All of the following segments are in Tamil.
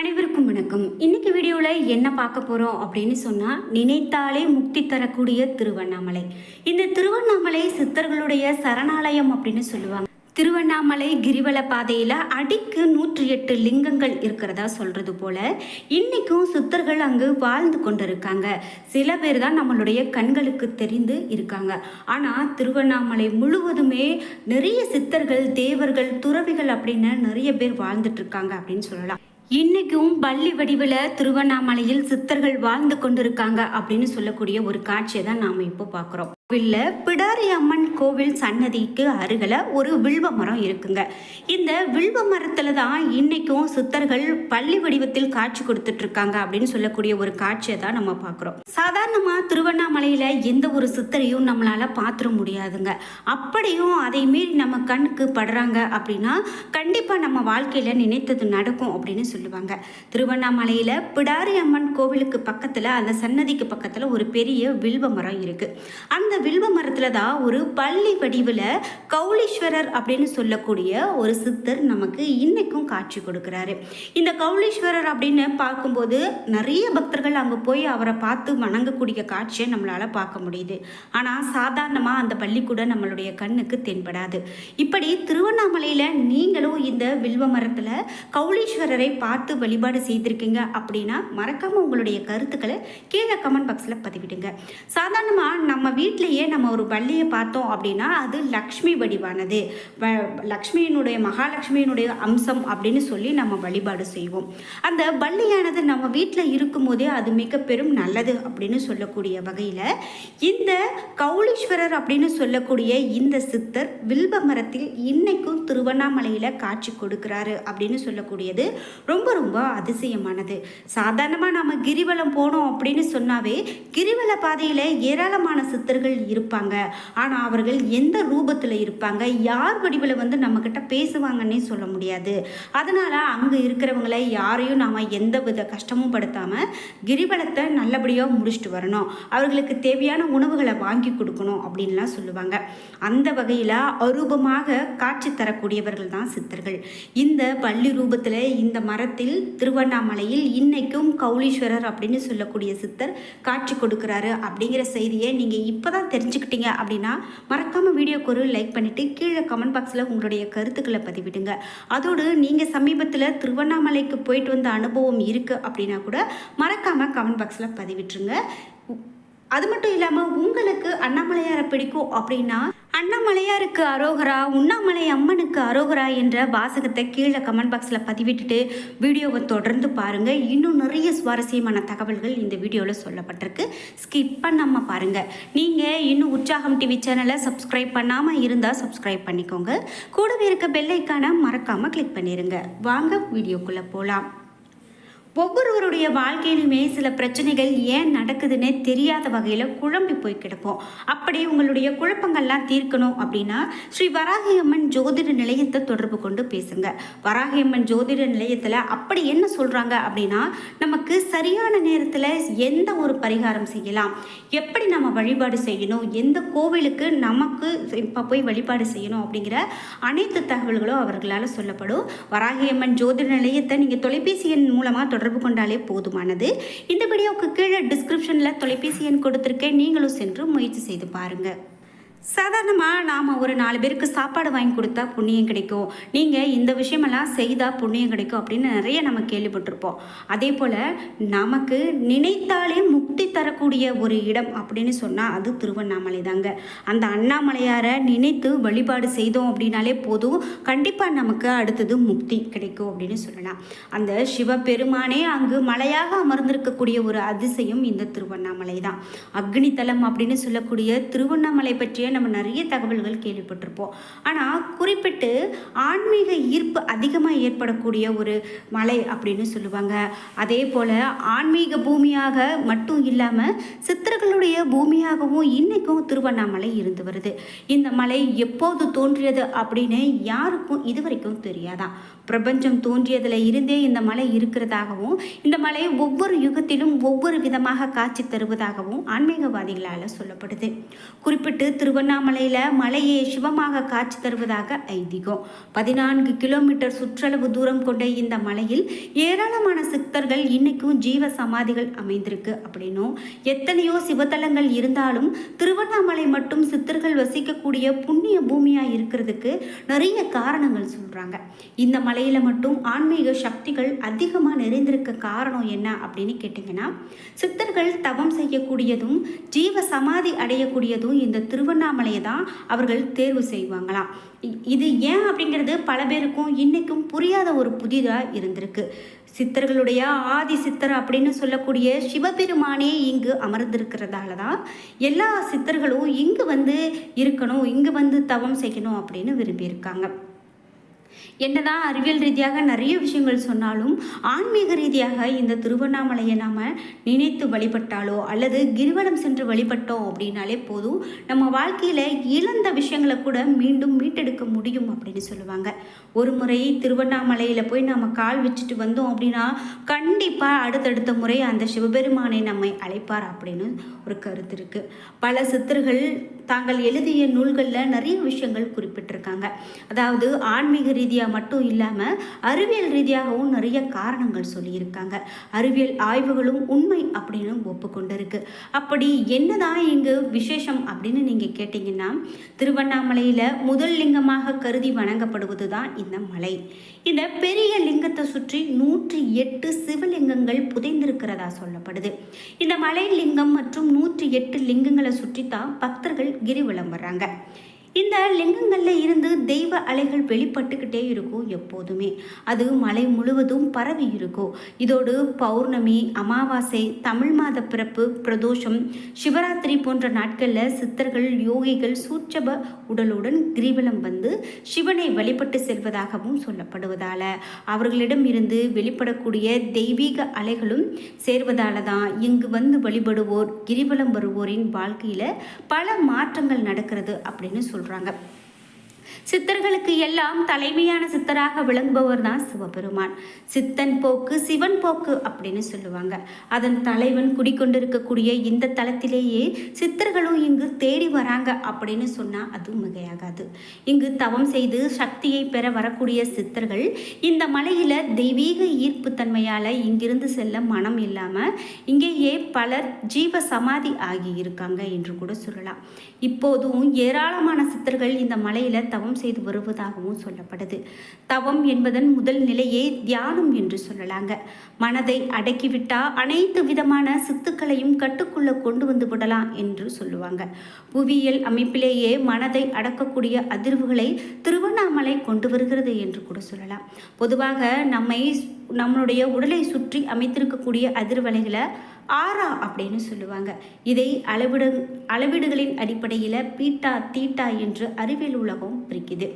அனைவருக்கும் வணக்கம். இன்னைக்கு வீடியோவில் என்ன பார்க்க போகிறோம் அப்படின்னு சொன்னால் நினைத்தாலே முக்தி தரக்கூடிய திருவண்ணாமலை. இந்த திருவண்ணாமலை சித்தர்களுடைய சரணாலயம் அப்படின்னு சொல்லுவாங்க. திருவண்ணாமலை கிரிவல பாதையில் அடிக்கு நூற்றி எட்டு லிங்கங்கள் இருக்கிறதா சொல்கிறது போல இன்றைக்கும் சித்தர்கள் அங்கு வாழ்ந்து கொண்டிருக்காங்க. சில பேர் தான் நம்மளுடைய கண்களுக்கு தெரிந்து இருக்காங்க. ஆனால் திருவண்ணாமலை முழுவதுமே நிறைய சித்தர்கள் தேவர்கள் துறவிகள் அப்படின்னு நிறைய பேர் வாழ்ந்துட்டு இருக்காங்க அப்படின்னு சொல்லலாம். இன்னைக்கும் பள்ளி வடிவில் திருவண்ணாமலையில் சித்தர்கள் வாழ்ந்து கொண்டிருக்காங்க அப்படின்னு சொல்லக்கூடிய ஒரு காட்சியை தான் நாம் இப்போ பார்க்குறோம். கோவிலில் பிடாரி அம்மன் கோவில் சன்னதிக்கு அருகில் ஒரு வில்வ மரம் இருக்குங்க. இந்த வில்வ மரத்தில் தான் இன்னைக்கும் சித்தர்கள் பள்ளி வடிவத்தில் காட்சி கொடுத்துட்டு இருக்காங்க அப்படின்னு சொல்லக்கூடிய ஒரு காட்சியை தான் நம்ம பார்க்குறோம். சாதாரணமாக திருவண்ணாமலையில் எந்த ஒரு சித்தரையும் நம்மளால் பார்த்துட முடியாதுங்க. அப்படியும் அதை மீறி நம்ம கண்ணுக்கு படுறாங்க அப்படின்னா கண்டிப்பாக நம்ம வாழ்க்கையில் நினைத்தது நடக்கும் அப்படின்னு சொல்லுவாங்க. திருவண்ணாமலையில் பிடாரி அம்மன் கோவிலுக்கு பக்கத்தில் அந்த சன்னதிக்கு பக்கத்தில் ஒரு பெரிய வில்வ மரம் இருக்குது அந்த வில்வ மரத்தில் தான் ஒரு பள்ளி வடிவில் கௌலீஸ்வரர் அப்படின்னு சொல்லக்கூடிய ஒரு சித்தர் நமக்கு இன்றைக்கும் காட்சி கொடுக்குறாரு. இந்த கௌலீஸ்வரர் அப்படின்னு பார்க்கும்போது நிறைய பக்தர்கள் அங்கே போய் அவரை பார்த்து வணங்கக்கூடிய காட்சியை நம்மளால் பார்க்க முடியுது. ஆனால் சாதாரணமாக அந்த பள்ளிக்கூடம் நம்மளுடைய கண்ணுக்கு தென்படாது. இப்படி திருவண்ணாமலையில் நீங்களும் இந்த வில்வ மரத்தில் கௌலீஸ்வரரை பார்த்து வழிபாடு செய்திருக்கீங்க அப்படின்னா மறக்காமல் உங்களுடைய கருத்துக்களை கீழே கமெண்ட் பாக்ஸில் பதிவிடுங்க. சாதாரணமாக நம்ம வீட்டில் வீட்டிலேயே நம்ம ஒரு பள்ளியை பார்த்தோம் அப்படின்னா அது லக்ஷ்மி வடிவானது. வ- லக்ஷ்மியினுடைய மகாலட்சுமியினுடைய அம்சம் அப்படின்னு சொல்லி நம்ம வழிபாடு செய்வோம். அந்த பள்ளியானது நம்ம வீட்டில் இருக்கும்போதே அது மிக பெரும் நல்லது அப்படின்னு சொல்லக்கூடிய வகையில் இந்த கௌலீஸ்வரர் அப்படின்னு சொல்லக்கூடிய இந்த சித்தர் வில்வ மரத்தில் இன்னைக்கும் திருவண்ணாமலையில் காட்சி கொடுக்கிறாரு அப்படின்னு சொல்லக்கூடியது ரொம்ப ரொம்ப அதிசயமானது. சாதாரணமாக நம்ம கிரிவலம் போனோம் அப்படின்னு சொன்னாவே கிரிவல பாதையில் ஏராளமான சித்தர்கள் இருப்பாங்க. ஆனால் அவர்கள் எந்த ரூபத்தில் இருப்பாங்க? யார் வடிவில் வந்து நம்மக்கிட்ட பேசுவாங்கன்னே சொல்ல முடியாது. அதனால் அங்கே இருக்கிறவங்களை யாரையும் நாம் எந்த வித கஷ்டமும் படுத்தாமல் கிரிவலத்தை நல்லபடியாக முடிச்சுட்டு வரணும். அவர்களுக்கு தேவையான உணவுகளை வாங்கி கொடுக்கணும் அப்படின்லாம் சொல்லுவாங்க. அந்த வகையில் அரூபமாக காட்சி தரக்கூடியவர்கள் தான் சித்தர்கள். இந்த பள்ளி ரூபத்தில் இந்த மரத்தில் திருவண்ணாமலையில் இன்னைக்கும் கௌலீஸ்வரர் அப்படின்னு சொல்லக்கூடிய சித்தர் காட்சி கொடுக்குறாரு அப்படிங்கிற செய்தியை நீங்கள் இப்போ தான் தெரிஞ்சுக்கிட்டீங்க அப்படின்னா மறக்காமல் வீடியோக்கு ஒரு லைக் பண்ணிவிட்டு கீழே கமெண்ட் பாக்ஸில் உங்களுடைய கருத்துக்களை பதிவிடுங்க. அதோடு நீங்கள் சமீபத்தில் திருவண்ணாமலைக்கு போயிட்டு வந்த அனுபவம் இருக்குது அப்படின்னா கூட மறக்காமல் கமெண்ட் பாக்ஸில் பதிவிட்டுருங்க. அது மட்டும் இல்லாமல் உங்களுக்கு அண்ணாமலையாரை பிடிக்கும் அப்படின்னா அண்ணாமலையாருக்கு அரோகரா? உண்ணாமலை அம்மனுக்கு அரோகரா என்ற வாசகத்தை கீழே கமெண்ட் பாக்ஸில் பதிவிட்டுட்டு வீடியோவை தொடர்ந்து பாருங்கள் இன்னும் நிறைய சுவாரஸ்யமான தகவல்கள் இந்த வீடியோவில் சொல்லப்பட்டிருக்கு. ஸ்கிப் பண்ணாமல் பாருங்கள் நீங்கள் இன்னும் உற்சாகம் டிவி சேனலை சப்ஸ்கிரைப் பண்ணாமல் இருந்தால் சப்ஸ்கிரைப் பண்ணிக்கோங்க. கூடவே இருக்க பெல்லைக்கான மறக்காமல் கிளிக் பண்ணிடுங்க வாங்க வீடியோக்குள்ளே போகலாம் ஒவ்வொருவருடைய வாழ்க்கையிலுமே சில பிரச்சனைகள் ஏன் நடக்குதுன்னே தெரியாத வகையில் குழம்பி போய் கிடப்போம். அப்படி உங்களுடைய குழப்பங்கள்லாம் தீர்க்கணும் அப்படின்னா ஸ்ரீ வராகியம்மன் ஜோதிட நிலையத்தை தொடர்பு கொண்டு பேசுங்க. வராகியம்மன் ஜோதிட நிலையத்தில் அப்படி என்ன சொல்கிறாங்க அப்படின்னா நமக்கு சரியான நேரத்தில் எந்த ஒரு பரிகாரம் செய்யலாம். எப்படி நம்ம வழிபாடு செய்யணும்? எந்த கோவிலுக்கு நமக்கு இப்போ போய் வழிபாடு செய்யணும் அப்படிங்கிற அனைத்து தகவல்களும் அவர்களால் சொல்லப்படும். வராகியம்மன் ஜோதிட நிலையத்தை நீங்கள் தொலைபேசி எண் மூலமாக தொடர்பு கொண்டாலே போதுமானது. இந்த வீடியோவுக்கு கீழே டிஸ்கிரிப்ஷனில் தொலைபேசி எண் கொடுத்துருக்கேன். நீங்களும் சென்று முயற்சி செய்து பாருங்கள் சாதாரணமாக நாம் ஒரு நாலு பேருக்கு சாப்பாடு வாங்கி கொடுத்தா புண்ணியம் கிடைக்கும். நீங்கள் இந்த விஷயமெல்லாம் செய்தால் புண்ணியம் கிடைக்கும் அப்படின்னு நிறைய நம்ம கேள்விப்பட்டிருப்போம். அதே போல் நமக்கு நினைத்தாலே முக்தி தரக்கூடிய ஒரு இடம் அப்படின்னு சொன்னால் அது திருவண்ணாமலை தாங்க. அந்த அண்ணாமலையாரை நினைத்து வழிபாடு செய்தோம் அப்படின்னாலே போதும். கண்டிப்பாக நமக்கு அடுத்தது முக்தி கிடைக்கும் அப்படின்னு சொல்லலாம். அந்த சிவபெருமானே அங்கு மலையாக அமர்ந்திருக்கக்கூடிய ஒரு அதிசயம் இந்த திருவண்ணாமலை தான். அக்னிதலம் அப்படின்னு சொல்லக்கூடிய திருவண்ணாமலை பற்றிய நம்ம நிறைய தகவல்கள் கேள்விப்பட்டிருப்போம். ஆனால் குறிப்பிட்டு ஆன்மீக ஈர்ப்பு அதிகமாக ஏற்படக்கூடிய ஒரு மலை அப்படின்னு சொல்லுவாங்க. அதே போல் ஆன்மீக பூமியாக மட்டும் இல்லாமல் சித்தர்களுடைய பூமியாகவும் இன்றைக்கும் திருவண்ணாமலை இருந்து வருது. இந்த மலை எப்போது தோன்றியது அப்படின்னு யாருக்கும் இதுவரைக்கும் தெரியாதான். பிரபஞ்சம் தோன்றியதில் இருந்தே இந்த மலை இருக்கிறதாகவும் இந்த மலை ஒவ்வொரு யுகத்திலும் ஒவ்வொரு விதமாக காட்சி தருவதாகவும் ஆன்மீகவாதிகளால் சொல்லப்படுது. குறிப்பிட்டு திருவ திருவண்ணாமலையில் மலையே சிவமாக காட்சி தருவதாக ஐதீகம். பதினான்கு கிலோமீட்டர் சுற்றளவு தூரம் கொண்ட இந்த மலையில் ஏராளமான சித்தர்கள் இன்னைக்கும் ஜீவ சமாதிகள் அமைந்திருக்கு அப்படின்னும் எத்தனையோ சிவத்தலங்கள் இருந்தாலும் திருவண்ணாமலை மட்டும் சித்தர்கள் வசிக்கக்கூடிய புண்ணிய பூமியாக இருக்கிறதுக்கு நிறைய காரணங்கள் சொல்கிறாங்க இந்த மலையில் மட்டும் ஆன்மீக சக்திகள் அதிகமாக நிறைந்திருக்க காரணம் என்ன அப்படின்னு கேட்டிங்கன்னா சித்தர்கள் தவம் செய்யக்கூடியதும் ஜீவ சமாதி அடையக்கூடியதும் இந்த திருவண்ணாமலை திருவண்ணாமலையை தான் அவர்கள் தேர்வு செய்வாங்களாம். இது ஏன் அப்படிங்கிறது பல பேருக்கும் இன்றைக்கும் புரியாத ஒரு புதிதாக இருந்திருக்கு. சித்தர்களுடைய ஆதி சித்தர் அப்படின்னு சொல்லக்கூடிய சிவபெருமானே இங்கு அமர்ந்திருக்கிறதால தான் எல்லா சித்தர்களும் இங்கு வந்து இருக்கணும் இங்கு வந்து தவம் செய்யணும் அப்படின்னு விரும்பியிருக்காங்க. என்னதான் அறிவியல் ரீதியாக நிறைய விஷயங்கள் சொன்னாலும் ஆன்மீக ரீதியாக இந்த திருவண்ணாமலையை நாம் நினைத்து வழிபட்டாலோ அல்லது கிரிவலம் சென்று வழிபட்டோம் அப்படின்னாலே போதும் நம்ம வாழ்க்கையில் இழந்த விஷயங்களை கூட மீண்டும் மீட்டெடுக்க முடியும் அப்படின்னு சொல்லுவாங்க. ஒரு முறை திருவண்ணாமலையில் போய் நம்ம கால் வச்சுட்டு வந்தோம் அப்படின்னா கண்டிப்பாக அடுத்தடுத்த முறை அந்த சிவபெருமானை நம்மை அழைப்பார் அப்படின்னு ஒரு கருத்து இருக்குது பல சித்தர்கள் தாங்கள் எழுதிய நூல்களில் நிறைய விஷயங்கள் குறிப்பிட்டிருக்காங்க. அதாவது ஆன்மீக ரீதியாக மட்டும் இல்லாமல் அறிவியல் ரீதியாகவும் நிறைய காரணங்கள் சொல்லியிருக்காங்க. அறிவியல் ஆய்வுகளும் உண்மை அப்படின்னு ஒப்புக்கொண்டிருக்கு. அப்படி என்னதான் இங்கு விசேஷம் அப்படின்னு நீங்கள் கேட்டிங்கன்னா திருவண்ணாமலையில் முதல் லிங்கமாக கருதி வணங்கப்படுவது தான் இந்த மலை. இந்த பெரிய லிங்கத்தை சுற்றி நூற்றி எட்டு சிவலிங்கங்கள் புதைந்திருக்கிறதா சொல்லப்படுது. இந்த மலை லிங்கம் மற்றும் நூற்றி எட்டு லிங்கங்களை சுற்றி தான் பக்தர்கள் கிரிவலம் வர்றாங்க. இந்த லிங்கங்களில் இருந்து தெய்வ அலைகள் வெளிப்பட்டுக்கிட்டே இருக்கும் எப்போதுமே. அது மலை முழுவதும் பரவி இருக்கும். இதோடு பௌர்ணமி அமாவாசை தமிழ் மாத பிறப்பு பிரதோஷம் சிவராத்திரி போன்ற நாட்களில் சித்தர்கள் யோகிகள் சூட்சப உடலுடன் கிரிவலம் வந்து சிவனை வழிபட்டு செல்வதாகவும் சொல்லப்படுவதால் அவர்களிடம் இருந்து வெளிப்படக்கூடிய தெய்வீக அலைகளும் சேர்வதால தான் இங்கு வந்து வழிபடுவோர் கிரிவலம் வருவோரின் வாழ்க்கையில் பல மாற்றங்கள் நடக்கிறது அப்படின்னு சொல்கிறாங்க சொல்கிறாங்க சித்தர்களுக்கு எல்லாம் தலைமையான சித்தராக விளங்குபவர் தான் சிவபெருமான். சித்தன் போக்கு சிவன் போக்கு அப்படின்னு சொல்லுவாங்க. அதன் தலைவன் குடிக்கொண்டிருக்கக்கூடிய இந்த தலத்திலேயே சித்தர்களும் இங்கு தேடி வராங்க அப்படின்னு சொன்னால் அது மிகையாகாது. இங்கு தவம் செய்து சக்தியை பெற வரக்கூடிய சித்தர்கள் இந்த மலையில் தெய்வீக ஈர்ப்பு தன்மையால் இங்கிருந்து செல்ல மனம் இல்லாமல் இங்கேயே பலர் ஜீவ சமாதி ஆகி இருக்காங்க என்று கூட சொல்லலாம். இப்போதும் ஏராளமான சித்தர்கள் இந்த மலையில் தவம் செய்து வருவதாகவும் சொல்லப்படுது. தவம் என்பதன் முதல் நிலையே தியானம் என்று சொல்லலாங்க. மனதை அடக்கிவிட்டா அனைத்து விதமான சித்துக்களையும் கட்டுக்குள்ள கொண்டு வந்து விடலாம் என்று சொல்லுவாங்க. புவியியல் அமைப்பிலேயே மனதை அடக்கக்கூடிய அதிர்வுகளை திருவண்ணாமலை கொண்டு வருகிறது என்று கூட சொல்லலாம். பொதுவாக நம்மை நம்மளுடைய உடலை சுற்றி அமைத்திருக்கக்கூடிய அதிர்வலைகளை ஆரா அப்படின்னு சொல்லுவாங்க. இதை அளவிடு அளவீடுகளின் அடிப்படையில் பீட்டா தீட்டா என்று அறிவியல் உலகம் பிரிக்குது.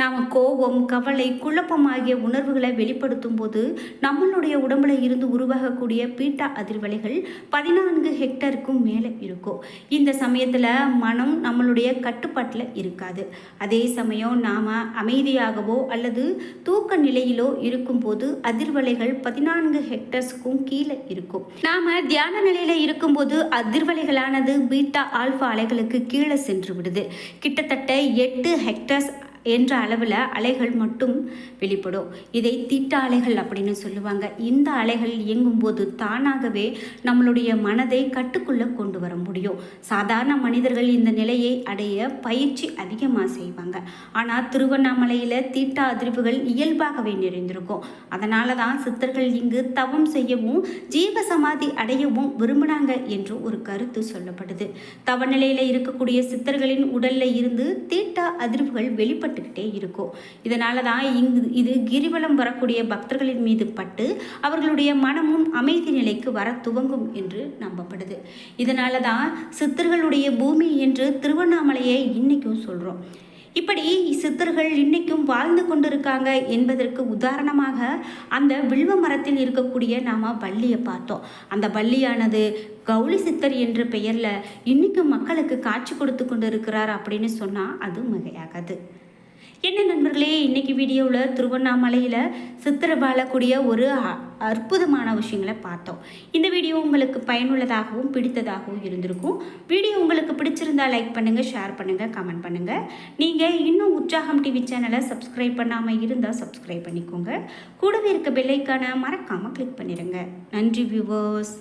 நாம் கோபம் கவலை குழப்பம் ஆகிய உணர்வுகளை வெளிப்படுத்தும் போது நம்மளுடைய உடம்புல இருந்து உருவாகக்கூடிய பீட்டா அதிர்வலைகள் பதினான்கு ஹெக்டருக்கும் மேலே இருக்கும். இந்த சமயத்தில் மனம் நம்மளுடைய கட்டுப்பாட்டில் இருக்காது. அதே சமயம் நாம் அமைதியாகவோ அல்லது தூக்க நிலையிலோ இருக்கும்போது அதிர்வலைகள் பதினான்கு ஹெக்டர்ஸ்க்கும் கீழே இருக்கும். நாம் தியான நிலையில் இருக்கும்போது அதிர்வலைகளானது பீட்டா ஆல்ஃபா அலைகளுக்கு கீழே சென்று விடுது. கிட்டத்தட்ட எட்டு ஹெக்டர்ஸ் என்ற அளவில் அலைகள் மட்டும் வெளிப்படும். இதை திட்ட அலைகள் அப்படின்னு சொல்லுவாங்க. இந்த அலைகள் இயங்கும்போது தானாகவே நம்மளுடைய மனதை கட்டுக்குள்ளே கொண்டு வர முடியும். சாதாரண மனிதர்கள் இந்த நிலையை அடைய பயிற்சி அதிகமாக செய்வாங்க. ஆனால் திருவண்ணாமலையில் தீட்டா அதிர்வுகள் இயல்பாகவே நிறைந்திருக்கும். அதனால தான் சித்தர்கள் இங்கு தவம் செய்யவும் ஜீவ சமாதி அடையவும் விரும்பினாங்க என்று ஒரு கருத்து சொல்லப்படுது. தவநிலையில் இருக்கக்கூடிய சித்தர்களின் உடலில் இருந்து தீட்டா அதிர்வுகள் வெளிப்பட்டு ஏற்பட்டுக்கிட்டே இருக்கும். இதனால தான் இங்கு இது கிரிவலம் வரக்கூடிய பக்தர்களின் மீது பட்டு அவர்களுடைய மனமும் அமைதி நிலைக்கு வர துவங்கும் என்று நம்பப்படுது. இதனால தான் சித்தர்களுடைய பூமி என்று திருவண்ணாமலையை இன்னைக்கும் சொல்கிறோம் இப்படி சித்தர்கள் இன்னைக்கும் வாழ்ந்து கொண்டிருக்காங்க என்பதற்கு உதாரணமாக அந்த வில்வ மரத்தில் இருக்கக்கூடிய நாம பள்ளியை பார்த்தோம். அந்த பள்ளியானது கௌளி சித்தர் என்ற பெயரில் இன்னைக்கும் மக்களுக்கு காட்சி கொடுத்து கொண்டு இருக்கிறார் அப்படின்னு சொன்னால் அது மிகையாகாது. என்ன நண்பர்களே இன்னைக்கு வீடியோவில் திருவண்ணாமலையில் சித்திரை வாழக்கூடிய ஒரு அ- அற்புதமான விஷயங்களை பார்த்தோம். இந்த வீடியோ உங்களுக்கு பயனுள்ளதாகவும் பிடித்ததாகவும் இருந்திருக்கும். வீடியோ உங்களுக்கு பிடிச்சிருந்தா லைக் பண்ணுங்கள் ஷேர் பண்ணுங்கள் கமெண்ட் பண்ணுங்கள் நீங்கள் இன்னும் உற்சாகம் டிவி சேனலை சப்ஸ்கிரைப் பண்ணாமல் இருந்தால் சப்ஸ்கிரைப் பண்ணிக்கோங்க. கூடவே இருக்க பெல்லைக்கான மறக்காமல் கிளிக் பண்ணிடுங்க நன்றி வியூவர்ஸ்